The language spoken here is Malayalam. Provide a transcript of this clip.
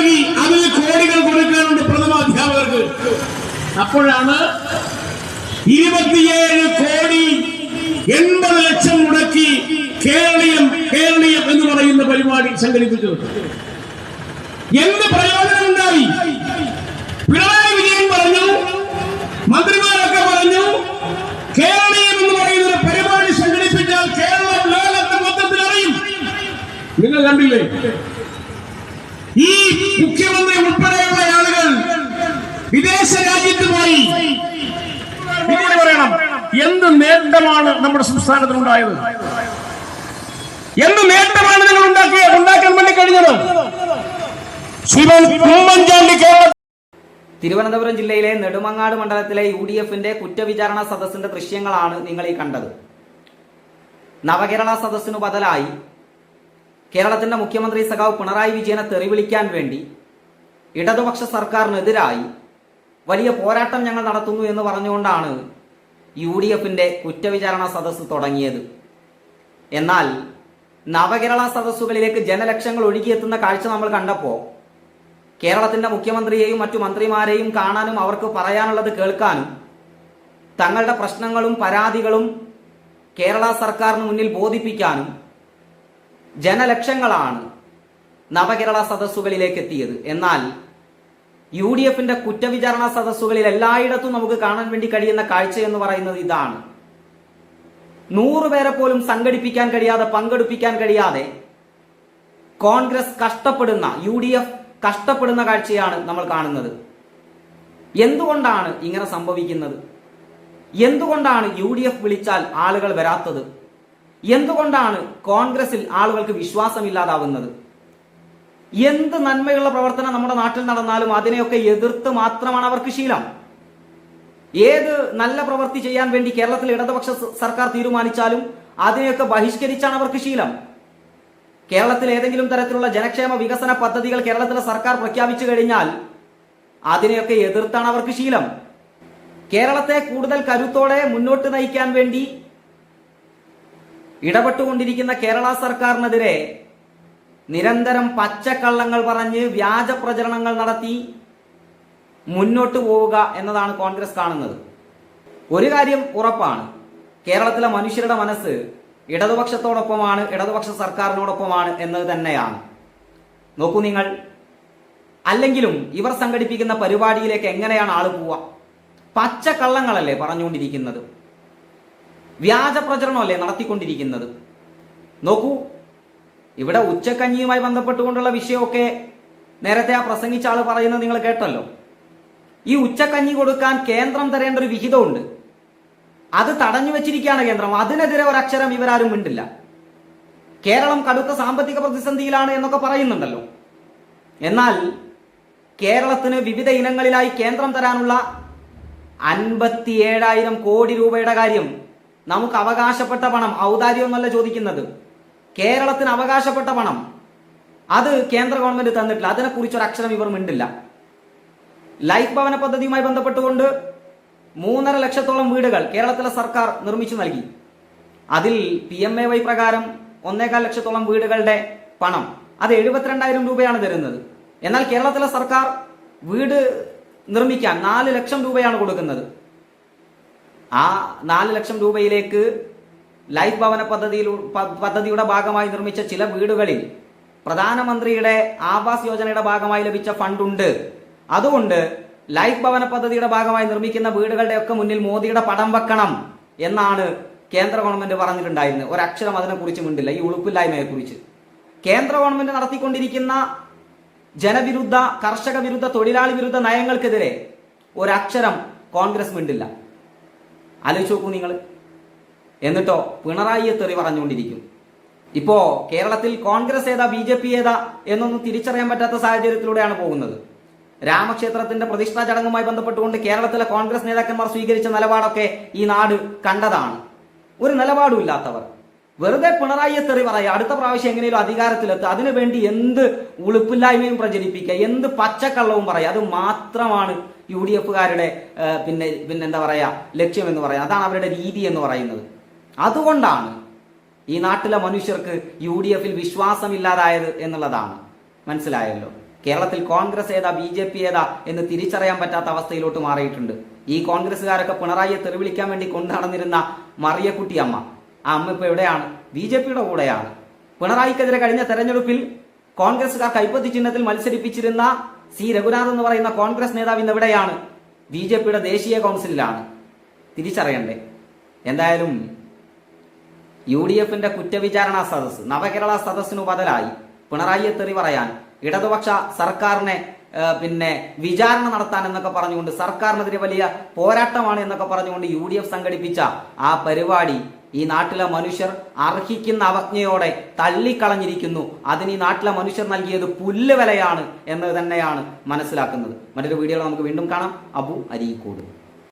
നൽകി അതിൽ കോടികൾ കൊടുക്കാനുണ്ട് പ്രഥമ അധ്യാപകർക്ക്. അപ്പോഴാണ് ഇരുപത്തിയേഴ് കോടി എൺപത് ലക്ഷം മുടക്കി കേരളീയം കേരളീയം എന്ന് പറയുന്ന പരിപാടി സംഘടിപ്പിച്ചത്. എന്ത് പ്രയോജനമുണ്ടായി? പിണറായി വിജയൻ പറഞ്ഞു മന്ത്രിമാരൊക്കെ പറഞ്ഞു കേരളീയം എന്ന് പറയുന്ന ഒരു പരിപാടി സംഘടിപ്പിച്ചാൽ കേരളം ലോകത്തെ മൊത്തത്തിൽ അറിയും. നിങ്ങൾ കണ്ടില്ലേ? ഈ മുഖ്യമന്ത്രി ഉൾപ്പെടെയുള്ള ആളുകൾ വിദേശ രാജ്യത്ത് പോയി പിന്നീട് പറയണം. എന്ത് നേട്ടമാണ് നമ്മുടെ സംസ്ഥാനത്തിനുണ്ടായത്? എന്ത് നേട്ടമാണ് നിങ്ങൾ ഉണ്ടാക്കിയ ഉണ്ടാക്കാൻ വേണ്ടി കഴിഞ്ഞത്? ശ്രീമൻ ഉമ്മൻചാണ്ടി കേരള തിരുവനന്തപുരം ജില്ലയിലെ നെടുമങ്ങാട് മണ്ഡലത്തിലെ യു ഡി എഫിന്റെ കുറ്റവിചാരണ സദസ്സിന്റെ ദൃശ്യങ്ങളാണ് നിങ്ങൾ ഈ കണ്ടത്. നവകേരള സദസ്സിനു ബദലായി കേരളത്തിന്റെ മുഖ്യമന്ത്രി സഖാവ് പിണറായി വിജയനെ തെറിവിളിക്കാൻ വേണ്ടി ഇടതുപക്ഷ സർക്കാരിനെതിരായി വലിയ പോരാട്ടം ഞങ്ങൾ നടത്തുന്നു എന്ന് പറഞ്ഞുകൊണ്ടാണ് യു ഡി എഫിന്റെ കുറ്റവിചാരണ സദസ്സ് തുടങ്ങിയത്. എന്നാൽ നവകേരള സദസ്സുകളിലേക്ക് ജനലക്ഷങ്ങൾ ഒഴുകിയെത്തുന്ന കാഴ്ച നമ്മൾ കണ്ടപ്പോൾ കേരളത്തിന്റെ മുഖ്യമന്ത്രിയെയും മറ്റു മന്ത്രിമാരെയും കാണാനും അവർക്ക് പറയാനുള്ളത് കേൾക്കാനും തങ്ങളുടെ പ്രശ്നങ്ങളും പരാതികളും കേരള സർക്കാരിന് മുന്നിൽ ബോധിപ്പിക്കാനും ജനലക്ഷങ്ങളാണ് നവകേരള സദസ്സുകളിലേക്ക് എത്തിയത് എന്നാൽ യു ഡി എഫിന്റെ കുറ്റവിചാരണ സദസ്സുകളിൽ എല്ലായിടത്തും നമുക്ക് കാണാൻ വേണ്ടി കഴിയുന്ന കാഴ്ച എന്ന് പറയുന്നത് ഇതാണ്. നൂറുപേരെ പോലും സംഘടിപ്പിക്കാൻ കഴിയാതെ പങ്കെടുപ്പിക്കാൻ കഴിയാതെ കോൺഗ്രസ് കഷ്ടപ്പെടുന്ന യു ഡി എഫ് കഷ്ടപ്പെടുന്ന കാഴ്ചയാണ് നമ്മൾ കാണുന്നത്. എന്തുകൊണ്ടാണ് ഇങ്ങനെ സംഭവിക്കുന്നത്? എന്തുകൊണ്ടാണ് യു ഡി എഫ് വിളിച്ചാൽ ആളുകൾ വരാത്തത്? എന്തുകൊണ്ടാണ് കോൺഗ്രസിൽ ആളുകൾക്ക് വിശ്വാസമില്ലാതാവുന്നത്? എന്ത് നന്മയുള്ള പ്രവർത്തനം നമ്മുടെ നാട്ടിൽ നടന്നാലും അതിനെയൊക്കെ എതിർത്ത് മാത്രമാണ് അവർക്ക് ശീലം. ഏത് നല്ല പ്രവൃത്തി ചെയ്യാൻ വേണ്ടി കേരളത്തിൽ ഇടതുപക്ഷ സർക്കാർ തീരുമാനിച്ചാലും അതിനെയൊക്കെ ബഹിഷ്കരിച്ചാണ് അവർക്ക് ശീലം. കേരളത്തിൽ ഏതെങ്കിലും തരത്തിലുള്ള ജനക്ഷേമ വികസന പദ്ധതികൾ കേരളത്തിലെ സർക്കാർ പ്രഖ്യാപിച്ചു കഴിഞ്ഞാൽ അതിനെയൊക്കെ എതിർത്താണ് അവർക്ക് ശീലം. കേരളത്തെ കൂടുതൽ കരുത്തോടെ മുന്നോട്ട് നയിക്കാൻ വേണ്ടി ഇടപെട്ടുകൊണ്ടിരിക്കുന്ന കേരള സർക്കാരിനെതിരെ നിരന്തരം പച്ചക്കള്ളങ്ങൾ പറഞ്ഞ് വ്യാജ പ്രചരണങ്ങൾ നടത്തി മുന്നോട്ട് പോവുക എന്നതാണ് കോൺഗ്രസ് കാണുന്നത്. ഒരു കാര്യം ഉറപ്പാണ്. കേരളത്തിലെ മനുഷ്യരുടെ മനസ്സ് ഇടതുപക്ഷത്തോടൊപ്പമാണ് ഇടതുപക്ഷ സർക്കാരിനോടൊപ്പമാണ് എന്നത് തന്നെയാണ്. നോക്കൂ നിങ്ങൾ. അല്ലെങ്കിലും ഇവർ സംഘടിപ്പിക്കുന്ന പരിപാടിയിലേക്ക് എങ്ങനെയാണ് ആൾ പോവുക? പച്ചക്കള്ളങ്ങളല്ലേ പറഞ്ഞുകൊണ്ടിരിക്കുന്നത്. വ്യാജ പ്രചരണമല്ലേ നടത്തിക്കൊണ്ടിരിക്കുന്നത്? നോക്കൂ ഇവിടെ ഉച്ചക്കഞ്ഞിയുമായി ബന്ധപ്പെട്ടുകൊണ്ടുള്ള വിഷയമൊക്കെ നേരത്തെ ആ പ്രസംഗിച്ച ആൾ പറയുന്നത് നിങ്ങൾ കേട്ടല്ലോ. ഈ ഉച്ചക്കഞ്ഞി കൊടുക്കാൻ കേന്ദ്രം തരേണ്ട ഒരു വിഹിതമുണ്ട്. അത് തടഞ്ഞു വെച്ചിരിക്കുകയാണ് കേന്ദ്രം. അതിനെതിരെ ഒരക്ഷരം ഇവരാരും മിണ്ടില്ല. കേരളം കടുത്ത സാമ്പത്തിക പ്രതിസന്ധിയിലാണ് എന്നൊക്കെ പറയുന്നുണ്ടല്ലോ. എന്നാൽ കേരളത്തിന് വിവിധ ഇനങ്ങളിലായി കേന്ദ്രം തരാനുള്ള അൻപത്തി ഏഴായിരം കോടി രൂപയുടെ കാര്യം നമുക്ക് അവകാശപ്പെട്ട പണം ഔദാര്യം എന്നല്ല ചോദിക്കുന്നത്. കേരളത്തിന് അവകാശപ്പെട്ട പണം. അത് കേന്ദ്ര ഗവൺമെന്റ് തന്നിട്ടില്ല. അതിനെക്കുറിച്ച് ഒരു അക്ഷരം ഇവർ മിണ്ടില്ല. ലൈഫ് ഭവന പദ്ധതിയുമായി ബന്ധപ്പെട്ടുകൊണ്ട് മൂന്നര ലക്ഷത്തോളം വീടുകൾ കേരളത്തിലെ സർക്കാർ നിർമ്മിച്ചു നൽകി. അതിൽ പി എം എ വൈ പ്രകാരം ഒന്നേകാൽ ലക്ഷത്തോളം വീടുകളുടെ പണം. അത് എഴുപത്തിരണ്ടായിരം രൂപയാണ് തരുന്നത്. എന്നാൽ കേരളത്തിലെ സർക്കാർ വീട് നിർമ്മിക്കാൻ നാല് ലക്ഷം രൂപയാണ് കൊടുക്കുന്നത്. ആ നാല് ലക്ഷം രൂപയിലേക്ക് ലൈഫ് ഭവന പദ്ധതിയിൽ പദ്ധതിയുടെ ഭാഗമായി നിർമ്മിച്ച ചില വീടുകളിൽ പ്രധാനമന്ത്രിയുടെ ആവാസ് യോജനയുടെ ഭാഗമായി ലഭിച്ച ഫണ്ടുണ്ട്. അതുകൊണ്ട് ലൈഫ് ഭവന പദ്ധതിയുടെ ഭാഗമായി നിർമ്മിക്കുന്ന വീടുകളുടെ ഒക്കെ മുന്നിൽ മോദിയുടെ പടം വെക്കണം എന്നാണ് കേന്ദ്ര ഗവൺമെന്റ് പറഞ്ഞിട്ടുണ്ടായിരുന്നത്. ഒരക്ഷരം അതിനെക്കുറിച്ച് മിണ്ടില്ല. ഈ ഉളുപ്പില്ലായ്മയെ കുറിച്ച്. കേന്ദ്ര ഗവൺമെന്റ് നടത്തിക്കൊണ്ടിരിക്കുന്ന ജനവിരുദ്ധ കർഷക വിരുദ്ധ തൊഴിലാളി വിരുദ്ധ നയങ്ങൾക്കെതിരെ ഒരക്ഷരം കോൺഗ്രസ് മിണ്ടില്ല. ആലോചിച്ച് നോക്കൂ നിങ്ങൾ. എന്നിട്ടോ പിണറായിയെ തെറി പറഞ്ഞുകൊണ്ടിരിക്കും. ഇപ്പോ കേരളത്തിൽ കോൺഗ്രസ് ഏതാ ബി ജെ പി ഏതാ എന്നൊന്നും തിരിച്ചറിയാൻ പറ്റാത്ത സാഹചര്യത്തിലൂടെയാണ് പോകുന്നത്. രാമക്ഷേത്രത്തിന്റെ പ്രതിഷ്ഠാ ചടങ്ങുമായി ബന്ധപ്പെട്ടുകൊണ്ട് കേരളത്തിലെ കോൺഗ്രസ് നേതാക്കന്മാർ സ്വീകരിച്ച നിലപാടൊക്കെ ഈ നാട് കണ്ടതാണ്. ഒരു നിലപാടും ഇല്ലാത്തവർ. വെറുതെ പിണറായിയെ തെറി പറയുക അടുത്ത പ്രാവശ്യം എങ്ങനെയും അധികാരത്തിലെത്തുക. അതിനുവേണ്ടി എന്ത് ഉളുപ്പില്ലായ്മയും പ്രചരിപ്പിക്കുക. എന്ത് പച്ചക്കള്ളവും പറയുക അത് മാത്രമാണ് യു ഡി എഫുകാരുടെ പിന്നെ പിന്നെ എന്താ പറയാ ലക്ഷ്യം എന്ന് പറയാം. അതാണ് അവരുടെ രീതി എന്ന് പറയുന്നത്. അതുകൊണ്ടാണ് ഈ നാട്ടിലെ മനുഷ്യർക്ക് യു ഡി എഫിൽ വിശ്വാസമില്ലാതായത് എന്നുള്ളതാണ് മനസ്സിലായല്ലോ. കേരളത്തിൽ കോൺഗ്രസ് ഏതാ ബി ജെ പി ഏതാ എന്ന് തിരിച്ചറിയാൻ പറ്റാത്ത അവസ്ഥയിലോട്ട് മാറിയിട്ടുണ്ട്. ഈ കോൺഗ്രസ്സുകാരൊക്കെ പിണറായിയെ തെറിവിളിക്കാൻ വേണ്ടി കൊണ്ടു നടന്നിരുന്ന മറിയക്കുട്ടി അമ്മ ആ അമ്മ ഇപ്പൊ എവിടെയാണ്? ബി ജെ പിയുടെ കൂടെയാണ്. പിണറായിക്കെതിരെ കഴിഞ്ഞ തെരഞ്ഞെടുപ്പിൽ കോൺഗ്രസ്സുകാർ കൈപ്പത്തി ചിഹ്നത്തിൽ മത്സരിപ്പിച്ചിരുന്ന സി രഘുനാഥ് എന്ന് പറയുന്ന കോൺഗ്രസ് നേതാവ് ഇന്ന് എവിടെയാണ്? ബി ജെ പിയുടെ ദേശീയ കൗൺസിലിലാണ്. തിരിച്ചറിയണ്ടേ? എന്തായാലും യു ഡി എഫിന്റെ കുറ്റവിചാരണ സദസ് നവകേരള സദസ്സിനു ബദലായി പിണറായിയെ തെറി പറയാൻ ഇടതുപക്ഷ സർക്കാരിനെ പിന്നെ വിചാരണ നടത്താൻ എന്നൊക്കെ പറഞ്ഞുകൊണ്ട് സർക്കാരിനെതിരെ വലിയ പോരാട്ടമാണ് എന്നൊക്കെ പറഞ്ഞുകൊണ്ട് യു ഡി എഫ് സംഘടിപ്പിച്ച ആ പരിപാടി ഈ നാട്ടിലെ മനുഷ്യർ അർഹിക്കുന്ന അവജ്ഞയോടെ തള്ളിക്കളഞ്ഞിരിക്കുന്നു. അതിന് ഈ നാട്ടിലെ മനുഷ്യർ നൽകിയത് പുല്ല് വിലയാണ് എന്ന് തന്നെയാണ് മനസ്സിലാക്കുന്നത്. മറ്റൊരു വീഡിയോയിൽ നമുക്ക് വീണ്ടും കാണാം. അബു അരീക്കോട്.